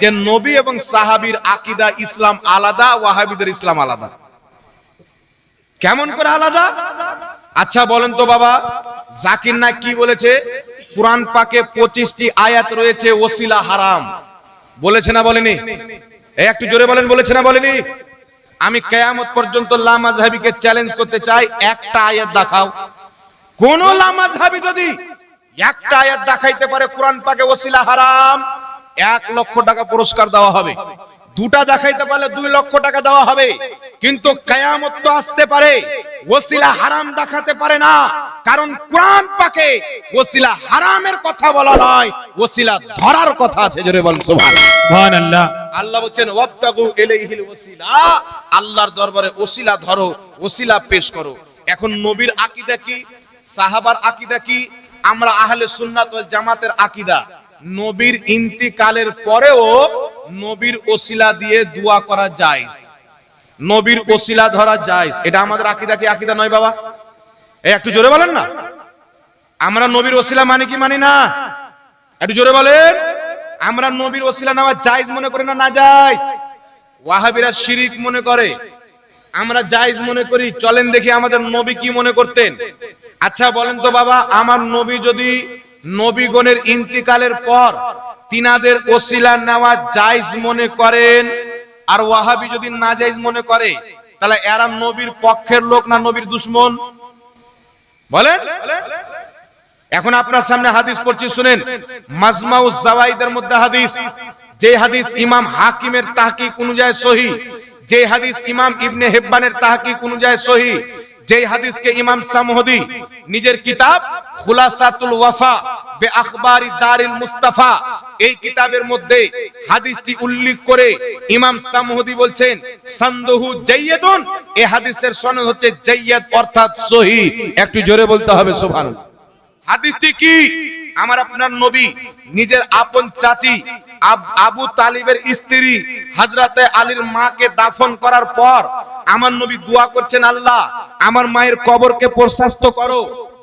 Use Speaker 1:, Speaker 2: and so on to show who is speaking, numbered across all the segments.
Speaker 1: যে নবী এবং সাহাবীর আকিদা ইসলাম আলাদা, ওয়াহাবিদের ইসলাম আলাদা। কেমন করে আলাদা? আচ্ছা বলেন তো বাবা, জাকির না কি বলেছে? কোরআন পাকে পঁচিশটি আয়াত রয়েছে, ওসিলা হারাম। বলেছে না বলেনি? এই একটু জোরে বলেন, বলেছে না বলেনি? আমি কেয়ামত পর্যন্ত লামাজহাবিকে চ্যালেঞ্জ করতে চাই, একটা আয়াত দেখাও। কোন লামাজহাবি যদি একটা আয়াত দেখাইতে পারে, কোরআন পাকে ওসিলা হারাম। এক লক্ষ টাকা পুরস্কার দেওয়া হবে। দুটা দেখাইতে পারলে দুই লক্ষ টাকা দেওয়া হবে। কিন্তু কেয়ামত তো আসতে পারে ওসিলা হারাম দেখাতে পারে না। কারণ কোরআন পাকে ওসিলা হারামের কথা বলা নয় ওসিলা ধরার কথা আছে জোরে বল সুবহান
Speaker 2: সুবহানাল্লাহ।
Speaker 1: আল্লাহ বলছেন ওয়াবতাগু ইলাইহিল ওসিলা। আল্লাহর দরবারে ওসিলা ধরো ওসিলা পেশ করো। এখন নবীর আকীদা কি? সাহাবার আকীদা কি? আমরা আহলে সুন্নাত ওয়াল জামাতের আকীদা। নবীর ইন্তিকালের পরেও নবীর ওসিলা দিয়ে দোয়া করা জায়েজ। নবীর ওসিলা ধরা জায়েজ। এটা আমাদের আকীদা কি? আকীদা নয় বাবা। এই, একটু জোরে বলেন না। আমরা নবীর ওসিলা মানি কি মানি না? একটু জোরে বলেন। আমরা নবীর ওসিলা নেওয়া জায়েজ মনে করি না না জায়েজ? ওয়াহাবিরা শিরিক মনে করে। আমরা জায়েজ মনে করি। চলেন দেখি আমাদের নবী কি মনে করতেন। আচ্ছা বলেন তো বাবা, আমার নবী যদি নবীগণের ইন্তিকালের পর তিনাদের ওসিলা নেওয়া জায়েজ মনে করেন। আর ওয়াহাবি যদি না জায়েজ মনে করে, তাহলে এরা নবীর পক্ষের লোক না নবীর দুশ্মন? বলেন? এখন আপনার সামনে হাদিস পড়ছি, শুনেন। মাজমাউস জাওয়াইদের মধ্যে হাদিস। যে হাদিস ইমাম হাকিমের তাহকিক অনুযায়ী সহি, যে হাদিস ইমাম ইবনে হেব্বানের তাহকিক অনুযায়ী সহি যে হাদিসকে ইমাম সামহদি নিজের কিতাব খুলাসাতুল ওয়াফা বে আখবারি দারিল মুস্তাফা। এই কিতাবের মধ্যে হাদিসটি উল্লেখ করে ইমাম সামহদি বলছেন জাইয়াদুন। এই হাদিসের সনদ হচ্ছে জাইয়াদ অর্থাৎ সহি। একটু জোরে বলতে হবে, সুবহানাল্লাহ। হাদিসটি কি? আমার আপনার নবী, নিজের আপন চাচি, আবু তালিবের স্ত্রী হজরতে আলীর মাকে দাফন করার পর আমার নবী দোয়া করছেন, আল্লাহ, আমার মায়ের কবরকে প্রশস্ত করো।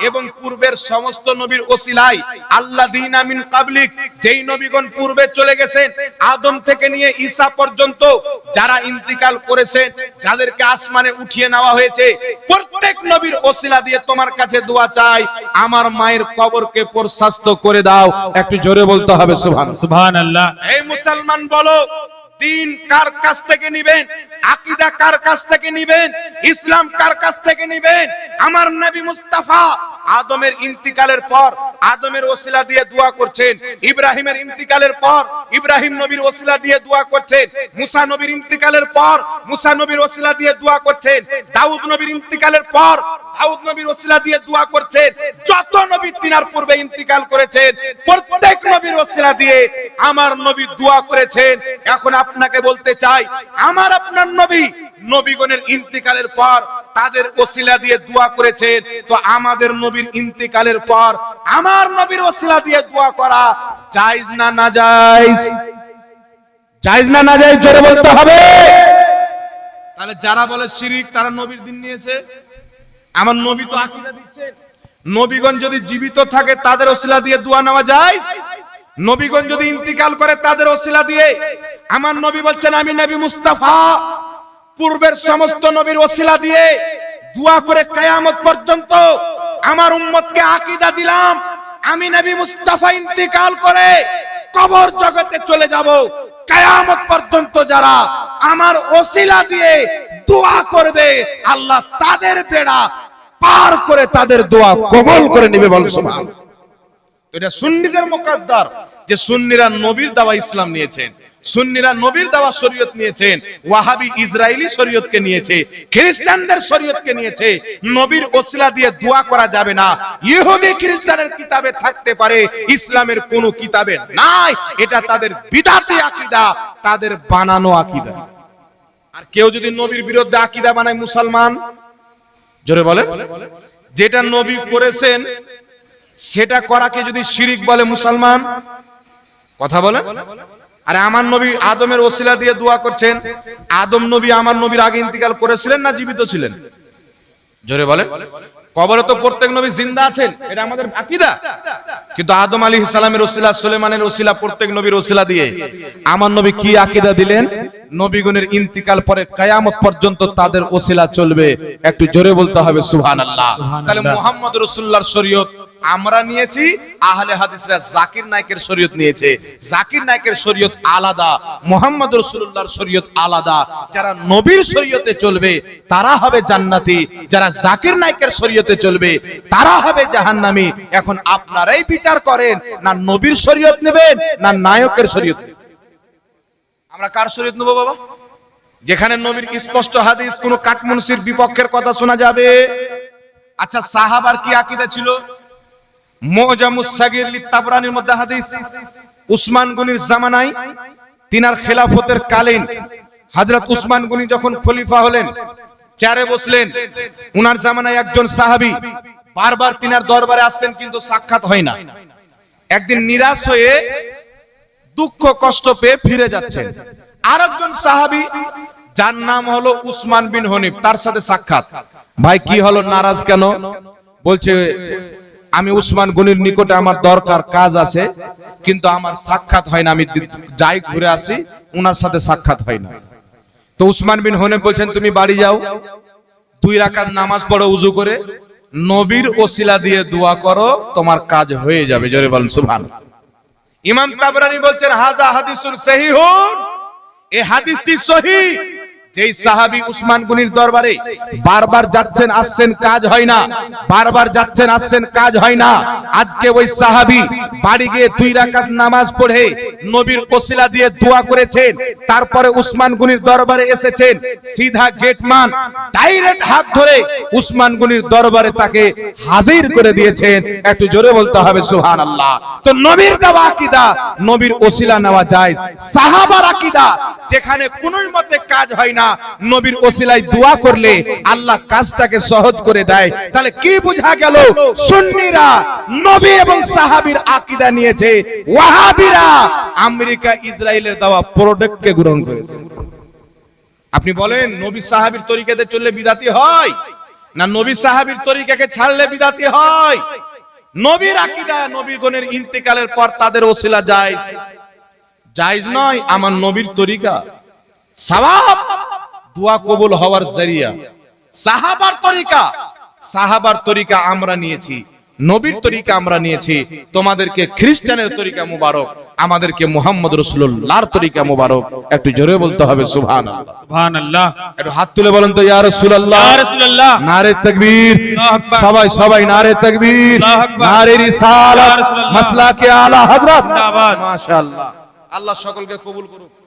Speaker 1: এবং পূর্বের সমস্ত নবীর ওসিলায় আল্লাযীনা মিন ক্বাবলিক যেই নবীগণ পূর্বে চলে গেছেন আদম থেকে নিয়ে ঈসা পর্যন্ত যারা ইন্তিকাল করেছেন যাদেরকে আসমানে উঠিয়ে নেওয়া হয়েছে প্রত্যেক নবীর ওসিলা দিয়ে তোমার কাছে দোয়া চাই আমার মায়ের কবরকে প্রশস্ত করে দাও। একটু জোরে বলতে হবে সুবহান
Speaker 2: সুবহানাল্লাহ।
Speaker 1: এই মুসলমান বলো দিন কার কাছ থেকে নিবেন? আকিদা কার কাছ থেকে নিবেন? ইসলাম কার কাছ থেকে নিবেন? আমার নবী মুস্তাফা আদমের ইন্তিকালের পর আদমের ওসিলা দিয়ে দোয়া করছেন, ইব্রাহিমের ইন্তিকালের পর ইব্রাহিম নবীর ওসিলা দিয়ে দোয়া করছেন, মুসা নবীর ইন্তিকালের পর মুসা নবীর ওসিলা দিয়ে দোয়া করছেন, দাউদ নবীর ইন্তিকালের পর দাউদ নবীর ওসিলা দিয়ে দোয়া করছেন, যত নবী তিনার পূর্বে ইন্তিকাল করেছেন, প্রত্যেক নবীর ওসিলা দিয়ে আমার নবী দোয়া করেছেন। এখন আপনাকে বলতে চাই, আমার আপনার নবী নবীগণের ইন্তিকালের পর তাদের ওসিলা দিয়ে দোয়া করেছেন। তো আমাদের নবীর ইন্তিকালের পর আমার নবীর ওসিলা দিয়ে দোয়া করা জায়েজ না না জায়েজ? জায়েজ না না জায়েজ জোরে বলতে হবে। তাহলে যারা বলে শিরিক তারা নবীর দিন নিয়েছে। আমার নবী তো আকীদা দিচ্ছে। নবীগণ যদি জীবিত থাকে তাদের ওসিলা দিয়ে দোয়া নেওয়া যায় নবীগণ যদি ইন্তিকাল করে তাদের ওসিলা দিয়ে। আমার নবী বলছেন, আমি নবী মুস্তাফা। পূর্বের সমস্ত নবীর ওসিলা দিয়ে দোয়া করে কিয়ামত পর্যন্ত আমার উম্মতকে আকীদা দিলাম। আমি নবী মুস্তাফা ইন্তিকাল করে কবর জগতে চলে যাব। কিয়ামত পর্যন্ত যারা আমার ওসিলা দিয়ে দোয়া করবে, আল্লাহ তাদের বেড়া পার করে তাদের দোয়া কবল করে নেবে বল সুবহান এটা সুন্নিদের মুকাদ্দার যে সুন্নিরা নবীর দাওয়া ইসলাম নিয়েছেন। সুন্নিরা নবীর দাওয়া শরীয়ত নিয়েছেন ওয়াহাবি ইসরায়েলি শরীয়তকে নিয়েছে, খ্রিস্টানদের শরীয়তকে নিয়েছে, নবীর ওসিলা দিয়ে দোয়া করা যাবে না। ইহুদি খ্রিস্টানের কিতাবে থাকতে পারে, ইসলামের কোন কিতাবে নাই। এটা তাদের বিদাতি আকীদা, তাদের বানানো আকীদা। আর কেউ যদি নবীর বিরুদ্ধে আকীদা বানায় মুসলমান? জোরে বলেন। যেটা নবী করেছেন, সেটা করাকে যদি শিরিক বলে মুসলমান? কথা বলে আরে আমার নবী আদমের ওসিলা দিয়ে দোয়া করছেন। আদম নবী আমার নবীর আগে ইন্তিকাল করেছিলেন না জীবিত ছিলেন? জোরে বলে কবরে তো প্রত্যেক নবী জিন্দা আছেন এটা আমাদের আকীদা। কিন্তু আদম আলী সালামের ওসিলা সুলেমানের ওসিলা প্রত্যেক নবীর ওসিলা দিয়ে আমার নবী কি আকীদা দিলেন? নবীগণের ইন্তিকাল পরে কিয়ামত পর্যন্ত তাদের ওসিলা চলবে। একটু জোরে বলতে হবে সুবহানাল্লাহ। তাহলে মুহাম্মদ রাসূলুল্লাহর শরীয়ত আমরা নিয়েছি, আহলে হাদিসরা জাকির নায়কের শরীয়ত নিয়েছে। জাকির নায়কের শরীয়ত আলাদা, মুহাম্মদ রাসূলুল্লাহর শরীয়ত আলাদা। যারা নবীর শরীয়তে চলবে, তারা হবে জান্নাতি। যারা জাকির নায়কের শরীয়তে চলবে, তারা হবে জাহান্নামী। এখন আপনারাই বিচার করেন, না নবীর শরীয়ত নেবেন, না নায়কের শরীয়ত আমরা কার শরীয়ত নেব বাবা? যেখানে নবীর স্পষ্ট হাদিস, কোন কাটমুনসির বিপক্ষের কথা শোনা যাবে। আচ্ছা সাহাবার কি আকিদা ছিল? মোজামুস সাগির লিত্তাবরানির মধ্যে হাদিস। উসমান গনির জামানায় তিনার খেলাফতের কালীন হযরত উসমান গনি যখন খলিফা হলেন, চেয়ারে বসলেন, উনার জামানায় একজন সাহাবী বারবার দরবারে আসছেন কিন্তু সাক্ষাৎ হয় না। একদিন নিরাশ হয়ে দুঃখ কষ্ট পেয়ে ফিরে যাচ্ছেন। আরেকজন সাহাবী, যার নাম হলো উসমান বিন হনিফ, তার সাথে সাক্ষাৎ। ভাই, কি হলো? নারাজ কেন? বলছে আমি উসমান গনির নিকটে আমার দরকার কাজ আছে, কিন্তু আমার সাক্ষাৎ হয় না, আমি যাই ঘুরে আসি, উনার সাথে সাক্ষাৎ হয় না। তো উসমান বিন হনিফ বলছেন, তুমি বাড়ি যাও, দুই রাকাত নামাজ পড়ো, উজু করে, নবীর ওসিলা দিয়ে দোয়া করো, তোমার কাজ হয়ে যাবে। জোরে বলেন, সুবহানাল্লাহ। ইমাম তাবরানি বলছেন হাজা হাদিসুন সহিহুন এই হাদিসটি সহিহ। যেই সাহাবী উসমান গনির দরবারে বারবার যাচ্ছেন, আসছেন, কাজ হয় না। বারবার যাচ্ছেন, আসছেন, কাজ হয় না। আজকে ওই সাহাবী বাড়ি গিয়ে দুই রাকাত নামাজ পড়ে, নবীর ওসিলা দিয়ে দোয়া করেছেন, তারপরে উসমান গনির দরবারে এসেছেন, সিধা গেটমান ডাইরেক্ট হাত ধরে উসমান গনির দরবারে তাকে হাজির করে দিয়েছেন। একটু জোরে বলতে হবে, সুবহানাল্লাহ। তো নবীর দেওয়া আকীদা, নবীর ওসিলা নেওয়া যায় সাহাবার আকীদা, যেখানে কোনোই মতে কাজ হয় না নবীর ওসিলায় দোয়া করলে আল্লাহ কাজটাকে সহজ করে দেয়। তাহলে কি বোঝা গেল? সুন্নিরা নবী এবং সাহাবীর আকীদা নিয়েছে। ওয়াহাবিরা আমেরিকা ইসরায়েলের দেওয়া প্রোডাক্টকে গ্রহণ করেছে। আপনি বলেন, নবী সাহাবীর তরিকাতে চললে বিদাতি হয়? না, নবী সাহাবীর তরিকাকে ছাড়লে বিদাতি হয়? নবীর আকীদা, নবীগণের ইন্তেকালের পর তাদের ওসিলা যায় জায়েজ নয়, আমার নবীর তরিকা। সওয়াব দোয়া কবুল হওয়ার জরিয়া। সাহাবার তরিকা। সাহাবার তরিকা আমরা নিয়েছি। নবীর তরিকা আমরা নিয়েছি। তোমাদেরকে খ্রিস্টানের তরিকা মুবারক আমাদেরকে মুহাম্মদ রাসূলুল্লাহর তরিকা মুবারক। একটু জোরে বলতে হবে সুবহানাল্লাহ। একটু হাত তুলে বলেন তো ইয়া রাসূলুল্লাহ।
Speaker 2: ইয়া রাসূলুল্লাহ।
Speaker 1: নারে তাকবীর। সবাই সবাই নারে তাকবীর। নারে রিসালাত। মাসলাকে আলা হযরত। মাশাআল্লাহ। আল্লাহ সকলকে কবুল করুক।